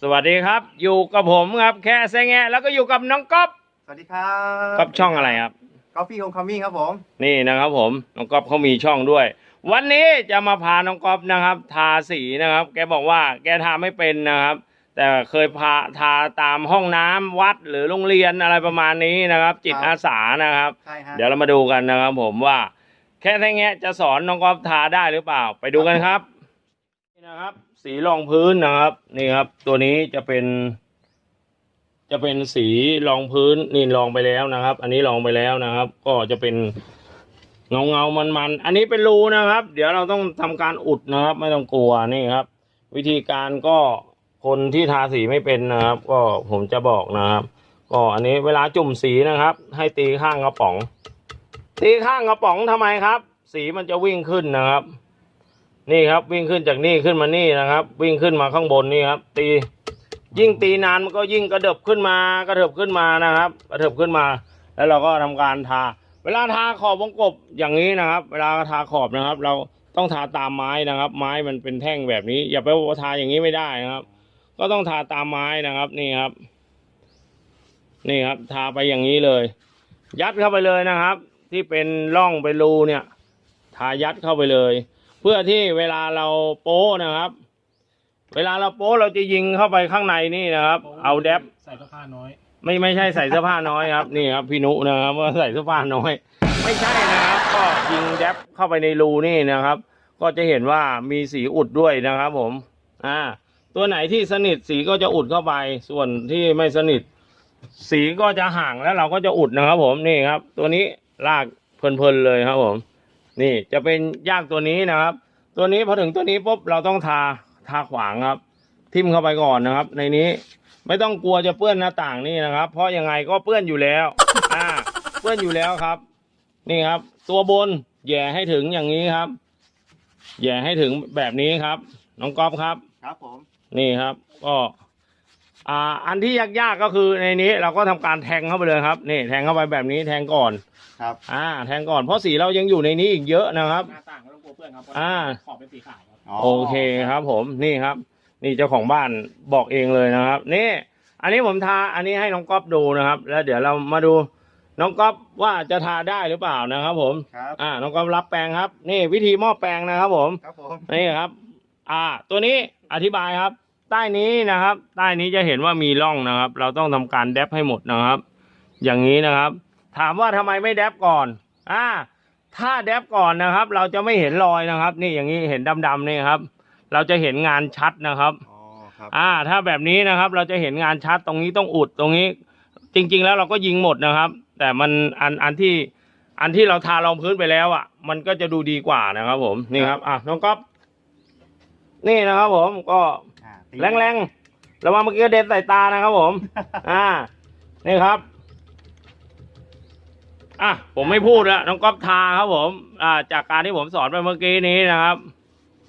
สวัสดีครับ อยู่กับผมครับ แค่แซงแงะแล้วก็อยู่กับน้องก๊อฟสวัสดีครับก๊อฟช่องอะไรครับกาแฟโฮมคัมมิ่งครับผม นี่นะครับผมน้องก๊อฟเขามีช่องด้วย วันนี้จะมาพาน้องก๊อฟนะครับ ทาสีนะครับ แกบอกว่าแกทาไม่เป็นนะครับ แต่เคยพาทาตามห้องน้ำวัดหรือโรงเรียนอะไรประมาณนี้นะครับ จิตอาสานะครับใช่ฮะเดี๋ยวเรามาดูกันนะครับ ผมว่า แค่แท่งแงะจะสอนน้องก๊อฟทาได้หรือเปล่า ไปดูกันครับนี่นะครับ สีรองพื้นนะครับนี่ครับ ตัวนี้จะเป็น จะเป็นสีรองพื้นนี่ลองไปแล้วนะครับ อันนี้ลองไปแล้วนะครับ ก็จะเป็นเงาเงามันมันๆอันนี้เป็นรูนะครับ เดี๋ยวเราต้องทำการอุดนะครับ ไม่ต้องกลัวนี่ครับ วิธีการก็คนที่ทาสีไม่เป็นนะครับ ก็ผมจะบอกนะครับ ก็อันนี้เวลาจุ่มสีนะครับ ให้ตีข้างกระป๋อง ตีข้างกระป๋องทำไมครับ สีมันจะวิ่งขึ้นนะครับ นี่ครับวิ่งขึ้นจากนี่ขึ้นมานี่นะครับ วิ่งขึ้นมาข้างบนนี่ครับ ตี ยิ่งตีนานมันก็ยิ่งกระเถิบขึ้นมากระเถิบขึ้นมานะครับ กระเถิบขึ้นมา แล้วเราก็ทำการทา เวลาทาขอบวงกบอย่างนี้นะครับ เวลาทาขอบนะครับ เราต้องทาตามไม้นะครับ ไม้มันเป็นแท่งแบบนี้ อย่าไปทาอย่างนี้ไม่ได้นะครับ ก็ต้องทาตามไม้นะครับ นี่ครับ นี่ครับ ทาไปอย่างนี้เลย ยัดเข้าไปเลยนะครับ ที่เป็นร่องเป็นรูเนี่ย ทายัดเข้าไปเลย พื่อที่เวลาเราโป้นะครับ เวลาเราโป้เราจะยิงเข้าไปข้างในนี่นะครับ เอาแดบใส่เสื้อผ้าน้อย ไม่ไม่ใช่ใส่เสื้อผ้าน้อยครับ นี่ครับพี่นุนะครับว่าใส่เสื้อผ้าน้อย ไม่ใช่นะครับ ก็ยิงแดบเข้าไปในรูนี่นะครับ ก็จะเห็นว่ามีสีอุดด้วยนะครับ ผม อ่า ตัวไหนที่สนิทสีก็จะอุดเข้าไป ส่วนที่ไม่สนิท สีก็จะห่างแล้วเราก็จะอุดนะครับ ผมนี่ครับ ตัวนี้ลากเพลินๆเลยครับผม นี่จะเป็นยากตัวนี้นะครับ ตัวนี้พอถึงตัวนี้ปุ๊บเราต้องทาทาขวางครับ ทิ่มเข้าไปก่อนนะครับ ในนี้ไม่ต้องกลัวจะเปื้อนหน้าต่างนี่นะครับ เพราะยังไงก็เปื้อนอยู่แล้วอ่าเปื้อนอยู่แล้วครับ นี่ครับ ตัวบนแหย่ให้ถึงอย่างนี้ครับแหย่ให้ถึงแบบนี้ครับ น้องก๊อฟครับ ครับผม นี่ครับ ก็ อ่าอันที่ยากๆก็คือในนี้เราก็ทำการแทงเข้าไปเลยครับนี่แทงเข้าไปแบบนี้แทงก่อนครับ อ่า แทงก่อนเพราะสีเรายังอยู่ในนี้อีกเยอะนะครับ หน้าต่างก็ต้องกลัวเพื่อนครับเพราะอ่า ขอบเป็นสีขาวครับโอเคครับ ผมนี่ครับ นี่เจ้าของบ้านบอกเองเลยนะครับ นี่ อันนี้ผมทาอันนี้ให้น้องก๊อฟดูนะครับ แล้วเดี๋ยวเรามาดูน้องก๊อฟว่าจะทาได้หรือเปล่านะครับ ผม ครับอ่าน้องก๊อฟรับแปรงครับ นี่วิธีหม้อแปรงนะครับ ผมครับผมนี่ครับ อ่า ตัวนี้อธิบายครับ ใต้นี้นะครับ ใต้นี้จะเห็นว่ามีร่องนะครับ เราต้องทำการแดบให้หมดนะครับ อย่างนี้นะครับ ถามว่าทำไมไม่แดบก่อนอ่าถ้าแดบก่อนนะครับ เราจะไม่เห็นรอยนะครับ นี่อย่างนี้เห็นดำๆนี่ครับ เราจะเห็นงานชัดนะครับอ๋อครับอ่า ถ้าแบบนี้นะครับ เราจะเห็นงานชัดตรงนี้ต้องอุดตรงนี้ จริง ๆ แล้วเราก็ยิงหมดนะครับ แต่มันอันอันที่อันที่เราทารองพื้นไปแล้วอะ มันก็จะดูดีกว่านะครับ ผมนี่ครับ อะน้องก๊อฟนี่นะครับ ผมก็ อ่าตีแรงๆระวังเมื่อกี้กระเด็นใส่ตานะครับผม อ่า นี่ครับ อะ ผมไม่พูดแล้วน้องก๊อฟทาครับผม อ่า จากการที่ผมสอนไปเมื่อกี้นี้นะครับ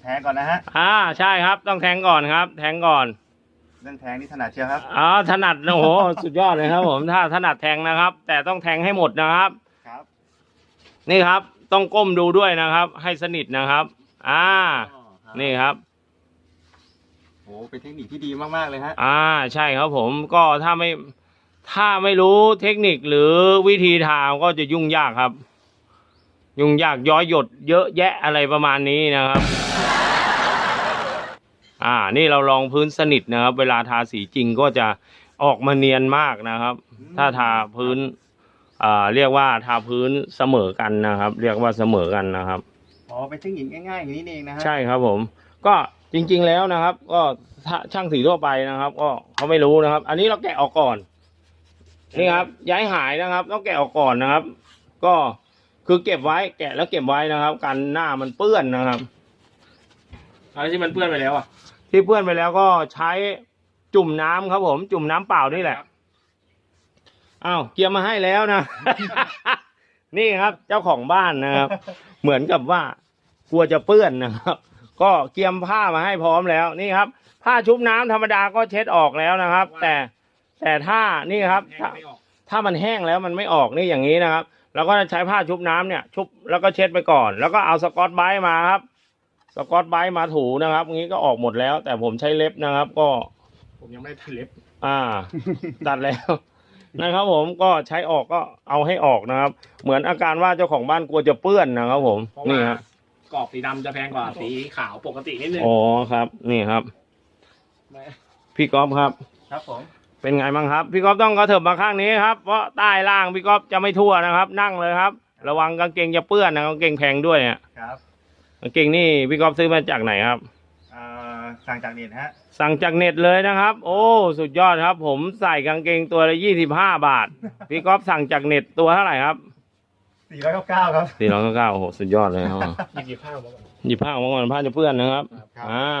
แทงก่อนนะฮะ อ่า ใช่ครับ ต้องแทงก่อนครับ แทงก่อน เรื่องแทงนี่ถนัดเชียวครับ อ๋อ ถนัดโอ้โห สุดยอดเลยครับ ผม ถ้าถนัดแทงนะครับ แต่ต้องแทงให้หมดนะครับ ครับนี่ครับ ต้องก้มดูด้วยนะครับ ให้สนิทนะครับ อ่าอ๋อครับนี่ครับ โอ้เป็นเทคนิคที่ดีมากๆเลยฮะ อ่าใช่ครับผมก็ถ้าไม่ถ้าไม่รู้เทคนิคหรือวิธีทางก็จะยุ่งยากครับ ยุ่งยากย้อยหยดเยอะแยะอะไรประมาณนี้นะครับ อ่า นี่เราลองพื้นสนิทนะครับ เวลาทาสีจริงก็จะออกมาเนียนมากนะครับอืมถ้าทาพื้นอ่าเรียกว่าทาพื้นเสมอกันนะครับ เรียกว่าเสมอกันนะครับ อ๋อเป็นเทคนิคง่ายๆอย่างนี้นี่เองนะฮะ ใช่ครับผม ก็ จริง ๆ แล้วนะครับ ก็ถ้าช่างสีทั่วไปนะครับ ก็เขาไม่รู้นะครับ อันนี้เราแกะออกก่อน นี่ครับ ย้ายหายนะครับ ต้องแกะออกก่อนนะครับ ก็คือเก็บไว้ แกะแล้วเก็บไว้นะครับ กันหน้ามันเปื้อนนะครับอะไรที่มันเปื้อนไปแล้วอะ ที่เปื้อนไปแล้วก็ใช้จุ่มน้ำครับผม จุ่มน้ำเปล่านี่แหละอ้าวเกียร์มาให้แล้วนะ นี่ครับ เจ้าของบ้านนะครับ เหมือนกับว่ากลัวจะเปื้อนนะครับ ก็เกียมผ้ามาให้พร้อมแล้วนี่ครับ ผ้าชุบน้ำธรรมดาก็เช็ดออกแล้วนะครับ แต่แต่ถ้านี่ครับแห้ถ้างไม่ออกถ้ามันแห้งแล้วมันไม่ออกนี่อย่างนี้นะครับเราก็จะใช้ผ้าชุบน้ำเนี่ย ชุบแล้วก็เช็ดไปก่อน แล้วก็เอาสกอตไบรท์มาครับ สกอตไบรท์มาถูนะครับอย่างนี้ก็ออกหมดแล้ว แต่ผมใช้เล็บนะครับ ก็ ผมยังไม่ได้ทันเล็บ อ่า ตัดแล้วนะครับผมก็ใช้ออกก็เอาให้ออกนะครับ เหมือนอาการว่าเจ้าของบ้านกลัวจะเปื้อนนะครับผมเพราะนี่ว่าครับ กรอบสีดำจะแพงกว่าสีขาวปกตินิดนึงอ๋อครับ นี่ครับไม่พี่ก๊อฟครับ ครับผม เป็นไงบ้างครับ พี่ก๊อฟต้องกระเถิบมาข้างนี้ครับ เพราะใต้ล่างพี่ก๊อฟจะไม่ทั่วนะครับ นั่งเลยครับ ระวังกางเกงจะเปื้อนนะกางเกงแพงด้วยเนี่ยครับกางเกงนี่พี่ก๊อฟซื้อมาจากไหนครับ อ่าสั่งจากเน็ตฮะ สั่งจากเน็ตเลยนะครับ โอ้สุดยอดครับ ผมใส่กางเกงตัวละยี่สิบห้าบาทพี่ก๊อฟสั่งจากเน็ตตัวเท่าไหร่ครับ สี่ร้อยเก้าเก้าครับสี่ร้อยเก้าโอ้โหสุดยอดเลยครับหยิบหยิบผ้ามาก่อนหยิบผ้าออกมาก่อนผ้าจะเปื้อนนะครับครับอ่า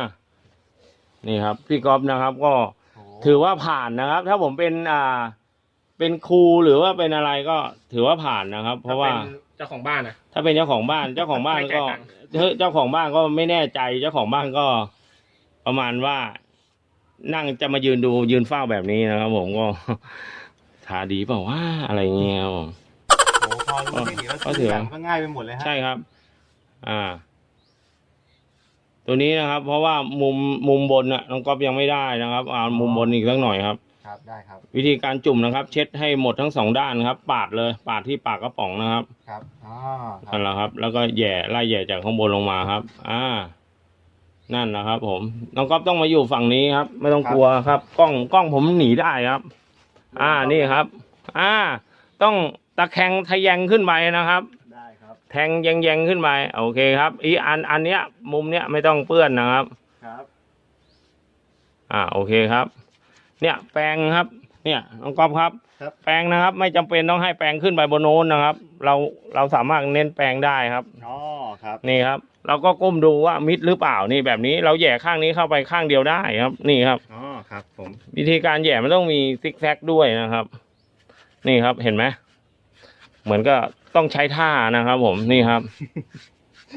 นี่ครับ พี่ก๊อฟนะครับ ก็โอ้ถือว่าผ่านนะครับ ถ้าผมเป็นอ่า เป็นครูหรือว่าเป็นอะไรก็ถือว่าผ่านนะครับ เพราะว่าถ้เป็นเจ้าของบ้านนะถ้าเป็นเจ้าของบ้าน เจ้าของบ้านไม่ก็จ่ายตังค์เฮ้ยเจ้าของบ้านก็ไม่แน่ใจ เจ้าของบ้านก็ ประมาณว่านั่งจะมายืนดูยืนเฝ้าแบบนี้นะครับ ผมก็ทาดีเปล่าว่าอะไรเงี้ยครับผมโห พอรู้เทคนิคแล้วก็ทุกถืออย่างก็ง่ายไปหมดเลยฮะใช่ครับ อ่า ตัวนี้นะครับ เพราะว่ามุมมุมบนน่ะน้องก๊อฟยังไม่ได้นะครับอ่ามุมบนอีกสักหน่อยครับ ครับได้ครับ วิธีการจุ่มนะครับ เช็ดให้หมดทั้งสองด้านครับ ปาดเลย ปาดที่ปากกระป๋องนะครับ ครับอ๋อครันั่นแหละครับ แล้วก็แหย่ไล่แหย่จากข้างบนลงมาครับ อ่า นั่นนะครับ ผมน้องก๊อฟต้องมาอยู่ฝั่งนี้ครับ ไม่ต้องกลัวครับ กล้องกล้องผมหนีได้ครับ อ่านี่ครับ อ่า ต้อง ตะแคงทะแยงขึ้นไปนะครับ ได้ครับ แทงแยงๆขึ้นไปโอเคครับ อีอันอันเนี้ย มุมเนี้ยไม่ต้องเปื้อนนะครับ ครับ อ่าโอเคครับ เนี่ยแปรงครับ เนี่ยน้องก๊อฟครับ ครับ แปรงนะครับ ไม่จำเป็นต้องให้แปรงขึ้นไปบนโน้นนะครับ เราเราสามารถเน้นแปรงได้ครับ อ๋อครับ นี่ครับ เราก็ก้มดูว่ามิดหรือเปล่านี่แบบนี้เราแหย่ข้างนี้เข้าไปข้างเดียวได้ครับ นี่ครับ อ๋อครับ ผม วิธีการแหย่มันต้องมีซิกแซกด้วยนะครับ นี่ครับเห็นไหม เหมือนก็ต้องใช้ท่านะครับผมนี่ครับ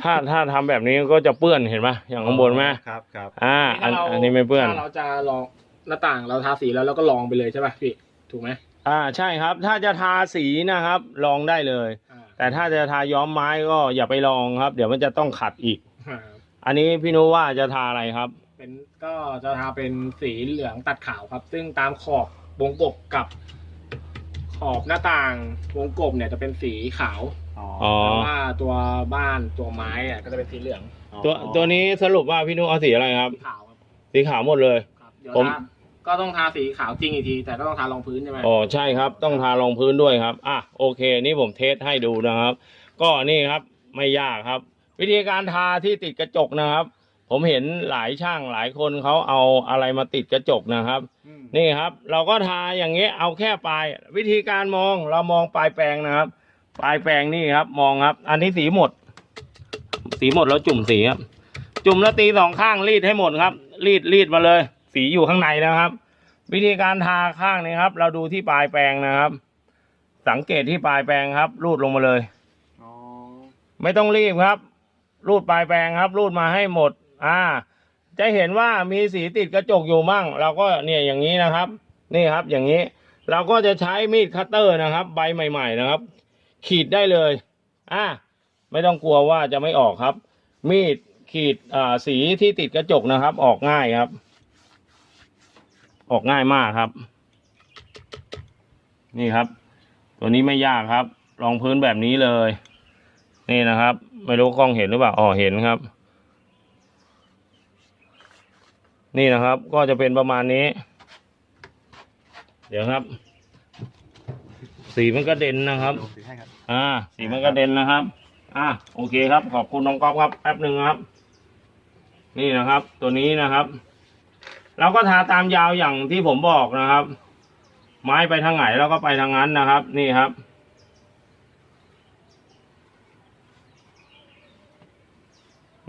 ถ้าถ้าทำแบบนี้ก็จะเปื้อนเห็นไหมอย่างข้างบนไหมครับครับอ่าอัถ้านเราอันนี้ไม่เปื้อน ถ้าเราจะลองหน้าต่างเราทาสีแล้วเราก็ลองไปเลยใช่ป่ะพี่ถูกไหมอ่าใช่ครับ ถ้าจะทาสีนะครับ ลองได้เลยอ่าแต่ถ้าจะทาย้อมไม้ก็อย่าไปลองครับ เดี๋ยวมันจะต้องขัดอีกอ่าอันนี้พี่นุว่าจะทาอะไรครับ เป็นก็จะทาเป็นสีเหลืองตัดขาวครับ ซึ่งตามขอบวงกบกับ ขอบหน้าต่างวงกบเนี่ยจะเป็นสีขาวอ๋ออ๋อ แต่ว่าตัวบ้านตัวไม้อะก็จะเป็นสีเหลืองตัวตัวนี้สรุปว่าพี่นุเอาสีอะไรครับ สีขาวครับสีขาวหมดเลย ครับเดี๋ยวผม ทาก็ต้องทาสีขาวจริงอีกที แต่ก็ต้องทารองพื้นใช่ไหมอ๋อใช่ครับ ต้องทารองพื้นด้วยครับ อะโอเค นี่ผมเทสให้ดูนะครับ ก็นี่ครับไม่ยากครับ วิธีการทาที่ติดกระจกนะครับ ผมเห็นหลายช่างหลายคนเขาเอาอะไรมาติดกระจกนะครับ อืมนี่ครับ เราก็ทาอย่างเงี้ยเอาแค่ปลายวิธีการมองเรามองปลายแปรงนะครับ ปลายแปรงนี่ครับ มองครับ อันนี้สีหมด สีหมดแล้วจุ่มสีครับ จุ่มแล้วตีสองข้างรีดให้หมดครับ รีดรีดมาเลย สีอยู่ข้างในนะครับ วิธีการทาข้างนี้ครับ เราดูที่ปลายแปรงนะครับ สังเกตที่ปลายแปรงครับ รูดลงมาเลย อ๋อไม่ต้องรีบครับ รูดปลายแปรงครับ รูดมาให้หมด อ่า จะเห็นว่ามีสีติดกระจกอยู่มั่ง เราก็เนี่ยอย่างนี้นะครับ นี่ครับอย่างนี้ เราก็จะใช้มีดคัตเตอร์นะครับ ใบใหม่ ๆ นะครับ ขีดได้เลย อ่า ไม่ต้องกลัวว่าจะไม่ออกครับ มีดขีดอ่าสีที่ติดกระจกนะครับ ออกง่ายครับ ออกง่ายมากครับ นี่ครับ ตัวนี้ไม่ยากครับรองพื้นแบบนี้เลย นี่นะครับ ไม่รู้กล้องเห็นหรือเปล่าอ๋อเห็นครับ นี่นะครับ ก็จะเป็นประมาณนี้ เดี๋ยวครับ สีมันก็เด่นนะครับ อ่า สีมันก็เด่นนะครับ อ่าโอเคครับ ขอบคุณน้องก๊อฟครับแป๊บหนึ่งครับ นี่นะครับ ตัวนี้นะครับ เราก็ทาตามยาวอย่างที่ผมบอกนะครับ ไม้ไปทางไหนเราก็ไปทางนั้นนะครับ นี่ครับ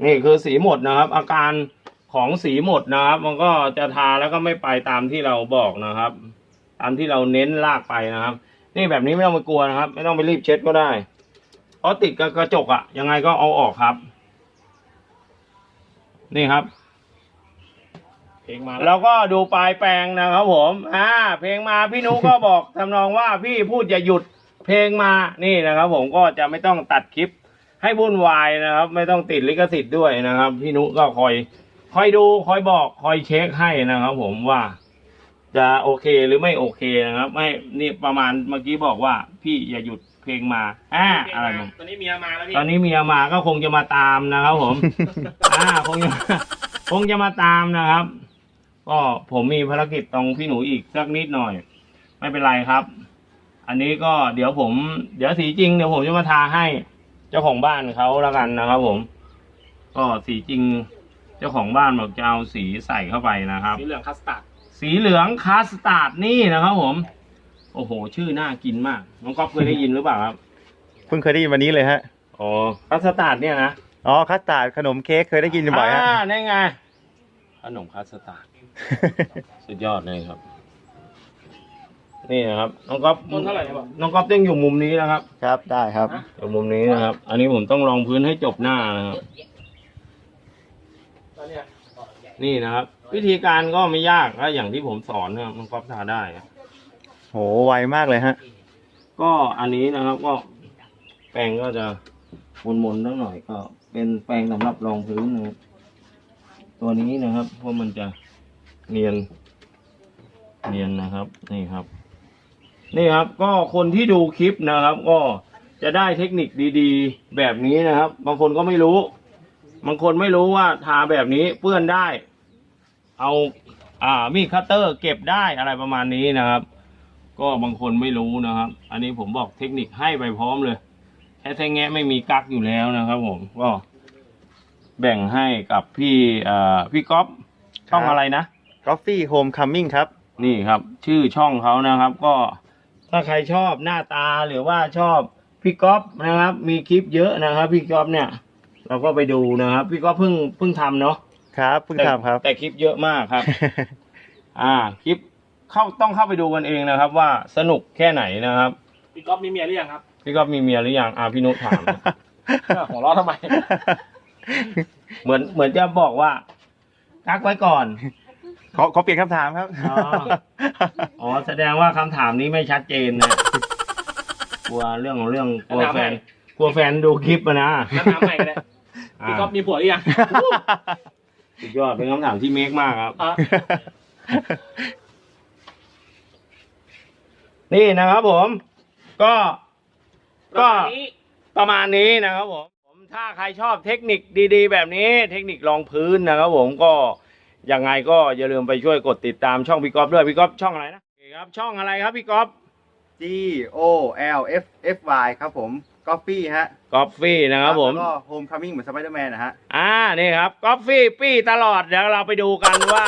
นี่คือสีหมดนะครับ อาการ ของสีหมดนะครับ มันก็จะทาแล้วก็ไม่ไปตามที่เราบอกนะครับ ตามที่เราเน้นลากไปนะครับ นี่แบบนี้ไม่ต้องไปกลัวนะครับ ไม่ต้องไปรีบเช็ดก็ได้เพราะติดกับกระจกอะยังไงก็เอาออกครับ นี่ครับเพลงมาเราก็ดูปลายแปลงนะครับผมอ่าเพลงมาพี่นุก็บอกทำนองว่าพี่พูดอย่าหยุดเพลงมานี่นะครับ ผมก็จะไม่ต้องตัดคลิปให้วุ่นวายนะครับ ไม่ต้องติดลิขสิทธิ์ด้วยนะครับ พี่นุก็คอย คอยดูคอยบอกคอยเช็คให้นะครับผมว่าจะโอเคหรือไม่โอเคนะครับ ไม่นี่ประมาณเมื่อกี้บอกว่า พี่อย่าหยุดเพลงมาอ่าอะไรนะตอนนี้เมียมาแล้วพี่ตอนนี้เมียมาก็คงจะมาตามนะครับผม อ่าคงจะคงจะมาตามนะครับ ก็ผมมีภารกิจตรงพี่หนูอีกสักนิดหน่อย ไม่เป็นไรครับ อันนี้ก็เดี๋ยวผม เดี๋ยวสีจริงเดี๋ยวผมจะมาทาให้ เจ้าของบ้านเขาแล้วกันนะครับ ผม ก็สีจริงเจ้าของบ้านบอกจะเอาสีใส่เข้าไปนะครับ สีเหลืองคัสตาร์ดสีเหลืองคาสตาร์ดนี่นะครับผม โอ้โห ชื่อน่ากินมาก น้องก๊อฟเคยได้ยินหรือเปล่าครับเพิ่งเคยได้ยินวันนี้เลยฮะอ๋อคาสตาร์ดเนี่ยนะอ๋อคัสตาร์ดขนมเค้กเคยได้ยินบ่อยฮะอ่านี่ไงขนมคาสตาร์ดสุดยอดเลยครับ นี่นะครับน้องก๊อฟต้นเท่าไหร่เนี่ยบอกน้องก๊อฟต้องอยู่มุมนี้นะครับ ครับได้ครับอยู่มุมนี้นะครับ อันนี้ผมต้องรองพื้นให้จบหน้านะครับตอ นเนี้ยนี่นะครับ วิธีการก็ไม่ยากก็อย่างที่ผมสอนนะครับน้องก๊อฟทาได้นะโหไวมากเลยฮะ ก็อันนี้นะครับก็แปรงก็จะมนๆตั้งหน่อยก็เป็นแปรงสำหรับรองพื้นนะครับตัวนี้นะครับเพราะมันจะเนียนเนียนนะครับนี่ครับ นี่ครับก็คนที่ดูคลิปนะครับ ก็จะได้เทคนิคดี ๆ แบบนี้นะครับ บางคนก็ไม่รู้ บางคนไม่รู้ว่าทาแบบนี้เปื้อนได้ เอาอ่ามีดคัตเตอร์เก็บได้อะไรประมาณนี้นะครับ ก็บางคนไม่รู้นะครับ อันนี้ผมบอกเทคนิคให้ไปพร้อมเลยแค่แทงแงะไม่มีกักอยู่แล้วนะครับ ผมก็แบ่งให้กับพี่อ่าพี่ก๊อฟช่องครับอะไรนะ Coffee Homecoming ครับ นี่ครับ ชื่อช่องเขานะครับ ก็ถ้าใครชอบหน้าตาหรือว่าชอบพี่ก๊อฟนะครับ มีคลิปเยอะนะครับ พี่ก๊อฟเนี่ย เราก็ไปดูนะครับ พี่ก๊อฟเพิ่งเพิ่งทำเนาะครับเพิ่งทำครับแต่แต่คลิปเยอะมากครับ อ่าคลิปเข้าต้องเข้าไปดูกันเองนะครับ ว่าสนุกแค่ไหนนะครับพี่ก๊อฟมีเมียหรือยังครับพี่ก๊อฟมีเมียหรือยังอ่าพี่นุชถาม หัวเราะทำไม เหมือนเหมือนจะบอกว่ากักไว้ก่อนขอขอเปลี่ยนคำถามครับ อ๋ออ๋อแสดงว่าคำถามนี้ไม่ชัดเจนนะกลัวเรื่องของเรื่องกลัวแฟนกลัวแฟนดูคลิปอะนะแล้วถามใหม่กันเลยอ่า พี่ก๊อฟมีผัวหรือยัง สุดยอดเป็นคำถามที่เมคมากครับ อะนี่นะครับผม ก็ ก็ ประมาณนี้ประมาณนี้นะครับผมผมถ้าใครชอบเทคนิคดีๆ แบบนี้ เทคนิครองพื้นนะครับผมก็ยังไงก็อย่าลืมไปช่วยกดติดตามช่องพี่ก๊อฟด้วยพี่ก๊อฟช่องอะไรนะโอเคครับช่องอะไรครับพี่ก๊อฟ G O L F F Y ครับผม Coffee ฮะกอฟฟี่นะครับผม แล้วก็ Homecoming เหมือน Spider-Man นะฮะ อ่านี่ครับกอฟฟี่ปี้ตลอดเดี๋ยวเราไปดูกันว่า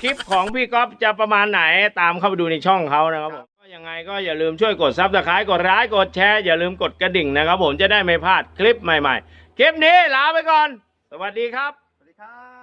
คลิปของพี่ก๊อฟจะประมาณไหนตามเข้าไปดูในช่องเขานะครับผมก็ยังไงก็อย่าลืมช่วยกดซับสไครต์กดไลค์กดแชร์อย่าลืมกดกระดิ่งนะครับผมจะได้ไม่พลาดคลิปใหม่ๆ คลิปนี้ลาไปก่อน สวัสดีครับ สวัสดีครับ